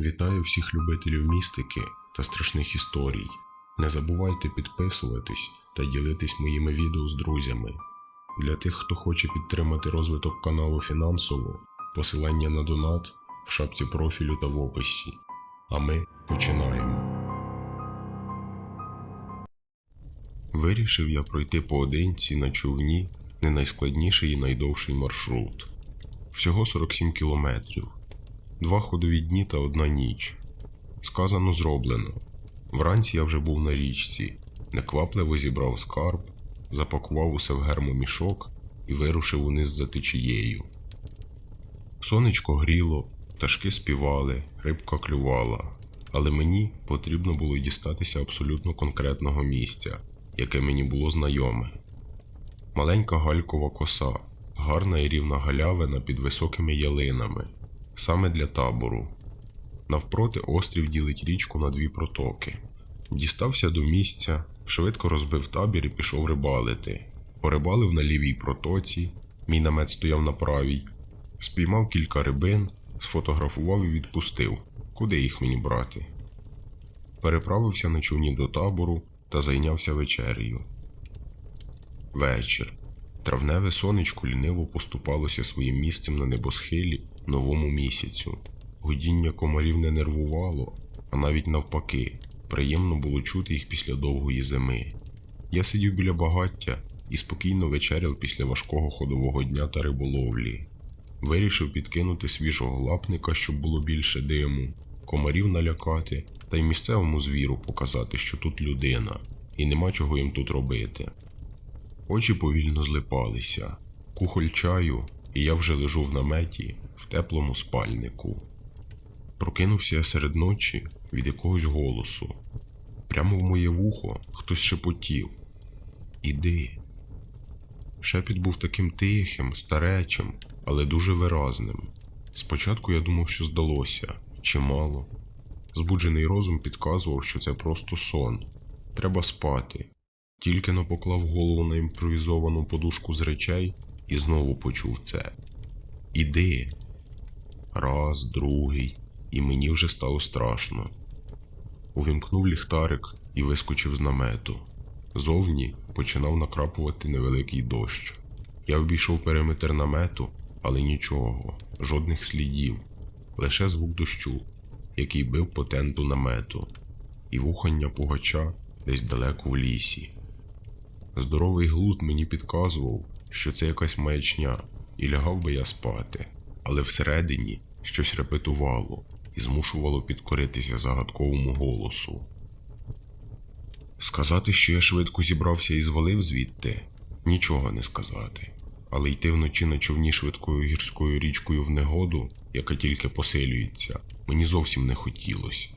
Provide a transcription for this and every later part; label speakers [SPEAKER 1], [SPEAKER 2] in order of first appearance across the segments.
[SPEAKER 1] Вітаю всіх любителів містики та страшних історій. Не забувайте підписуватись та ділитись моїми відео з друзями. Для тих, хто хоче підтримати розвиток каналу фінансово, посилання на донат в шапці профілю та в описі. А ми починаємо. Вирішив я пройти поодинці на човні не найскладніший і найдовший маршрут. Всього 47 кілометрів. Два ходові дні та одна ніч. Сказано зроблено. Вранці я вже був на річці, неквапливо зібрав скарб, запакував усе в гермомішок і вирушив униз за течією. Сонечко гріло, пташки співали, рибка клювала, але мені потрібно було дістатися абсолютно конкретного місця, яке мені було знайоме. Маленька галькова коса, гарна і рівна галявина під високими ялинами, саме для табору. Навпроти острів ділить річку на дві протоки. Дістався до місця, швидко розбив табір і пішов рибалити. Порибалив на лівій протоці, мій намет стояв на правій, спіймав кілька рибин, сфотографував і відпустив. Куди їх мені брати? Переправився на човні до табору та зайнявся вечерею. Вечір. Травневе сонечко ліниво поступалося своїм місцем на небосхилі новому місяцю. Гудіння комарів не нервувало, а навіть навпаки, приємно було чути їх після довгої зими. Я сидів біля багаття і спокійно вечеряв після важкого ходового дня та риболовлі. Вирішив підкинути свіжого лапника, щоб було більше диму, комарів налякати та й місцевому звіру показати, що тут людина, і нема чого їм тут робити. Очі повільно злипалися, кухоль чаю, і я вже лежу в наметі в теплому спальнику. Прокинувся я серед ночі від якогось голосу. Прямо в моє вухо хтось шепотів Іди. Шепіт був таким тихим, старечим, але дуже виразним. Спочатку я думав, що здалося чимало. Збуджений розум підказував, що це просто сон. Треба спати. Тільки но поклав голову на імпровізовану подушку з речей і знову почув це. Іди. Раз, другий, і мені вже стало страшно. Увімкнув ліхтарик і вискочив з намету. Зовні починав накрапувати невеликий дощ. Я обійшов периметр намету, але нічого, жодних слідів, лише звук дощу, який бив по тенту намету, і вухання пугача десь далеко в лісі. Здоровий глузд мені підказував, що це якась маячня, і лягав би я спати, але всередині щось репетувало і змушувало підкоритися загадковому голосу. Сказати, що я швидко зібрався і звалив звідти, нічого не сказати, але йти вночі на човні швидкою гірською річкою в негоду, яка тільки посилюється, мені зовсім не хотілося.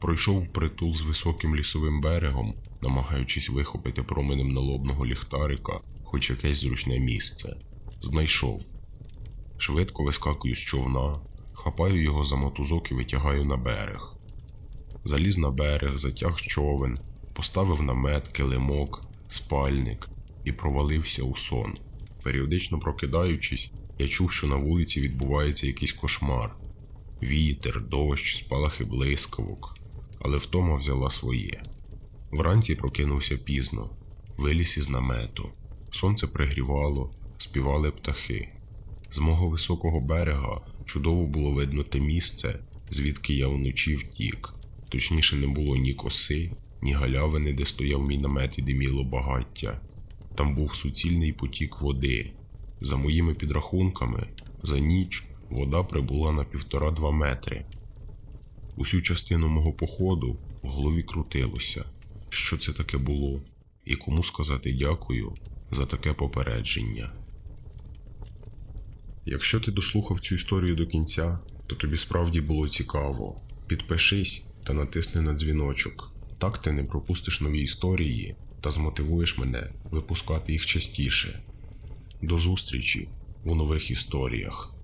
[SPEAKER 1] Пройшов впритул з високим лісовим берегом, намагаючись вихопити променем налобного ліхтарика хоч якесь зручне місце. Знайшов. Швидко вискакую з човна, хапаю його за мотузок і витягаю на берег. Заліз на берег, затяг човен, поставив намет, килимок, спальник і провалився у сон. Періодично прокидаючись, я чув, що на вулиці відбувається якийсь кошмар. Вітер, дощ, спалахи блискавок, але втома взяла своє. Вранці прокинувся пізно, виліз із намету. Сонце пригрівало, співали птахи. З мого високого берега чудово було видно те місце, звідки я вночі втік. Точніше, не було ні коси, ні галявини, де стояв мій намет і диміло багаття. Там був суцільний потік води. За моїми підрахунками, за ніч вода прибула на півтора-два метри. Усю частину мого походу в голові крутилося, що це таке було, і кому сказати дякую за таке попередження. Якщо ти дослухав цю історію до кінця, то тобі справді було цікаво. Підпишись та натисни на дзвіночок. Так ти не пропустиш нові історії та змотивуєш мене випускати їх частіше. До зустрічі у нових історіях.